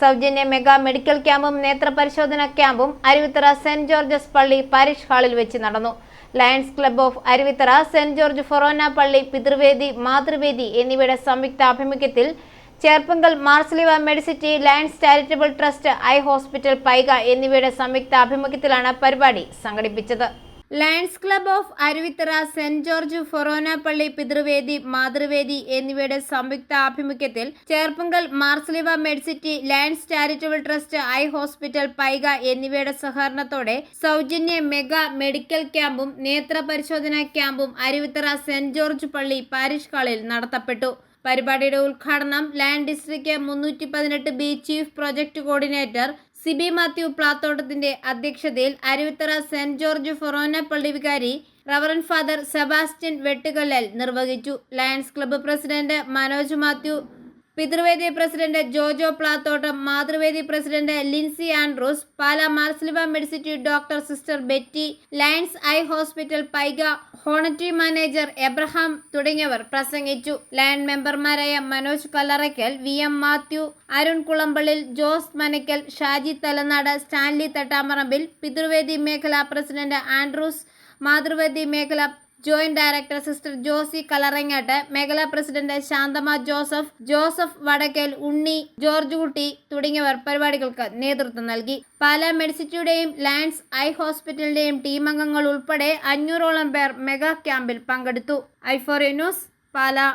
സൗജന്യ mega medical ക്യാമ്പും നേത്രപരിശോധന ക്യാമ്പും അരുവിത്തറ സെന്റ് ജോർജസ് പള്ളി പാരിഷ് ഹാളിൽ വെച്ച് നടന്നു. Lions club of Aruvithura Saint George forane പള്ളി പിതൃവേദി മാതൃവേദി എന്നിവയുടെ സംയുക്ത ആഭിമുഖ്യത്തിൽ Cherpunkal Marsleeva Medicity Lions charitable trust eye hospital Paika എന്നിവയുടെ സംയുക്ത ആഭിമുഖ്യത്തിലാണ് പരിപാടി സംഘടിപ്പിച്ചത്. Lions club of Aruvithura Saint George forane പള്ളി പിതൃവേദി മാതൃവേദി എന്നിവയുടെ സംയുക്ത ആഭിമുഖ്യത്തിൽ Cherpunkal Marsleeva Medcity Lions charitable trust eye hospital Paika എന്നിവയുടെ സഹകരണത്തോടെ സൗജന്യ മെഗാ മെഡിക്കൽ ക്യാമ്പും നേത്ര ക്യാമ്പും അരുവിത്തറ സെന്റ് ജോർജ് പള്ളി പാരിഷ് ഹാളിൽ നടത്തപ്പെട്ടു. പരിപാടിയുടെ ഉദ്ഘാടനം ലയൺ ഡിസ്ട്രിക്ട് മുന്നൂറ്റി പതിനെട്ട് B chief project coordinator Sibi Mathew പ്ലാത്തോട്ടത്തിന്റെ അധ്യക്ഷതയിൽ അരുവിത്തറ സെന്റ് ജോർജ് ഫൊറോന പള്ളി വികാരി റവറൻ ഫാദർ സെബാസ്റ്റ്യൻ വെട്ടുകല്ലൽ നിർവഹിച്ചു. Lions club president Manoj Mathew Pithruvedi president Jojo Plathottam Mathruvedi president Lincy Andrews Pala Marsleeva Medicity doctor sister Betty Lions eye hospital Paiga ഹോണറ്റി manager Abraham തുടങ്ങിയവർ പ്രസംഗിച്ചു. Lion മെമ്പർമാരായ Manoj Kallarackal V M Mathew Arun Kulampallil Jose Manackal Shaji Thalanad Stanley Thattamarambil Pithruvedi മേഖലാ president Andrews Mathruvedi മേഖല joint director sister Josy Kalarangatt മേഖലാ president Shanthamma Joseph Joseph Vadakkel Unni George Kutty തുടങ്ങിയവർ പരിപാടികൾക്ക് നേതൃത്വം നൽകി. പാലാ മെഡിസിറ്റിയുടെയും ലാൻഡ്സ് ഐ ഹോസ്പിറ്റലിന്റെയും ടീം അംഗങ്ങൾ ഉൾപ്പെടെ അഞ്ഞൂറോളം പേർ മെഗാ ക്യാമ്പിൽ പങ്കെടുത്തു. ഐഫോറിയ ന്യൂസ് പാലാ.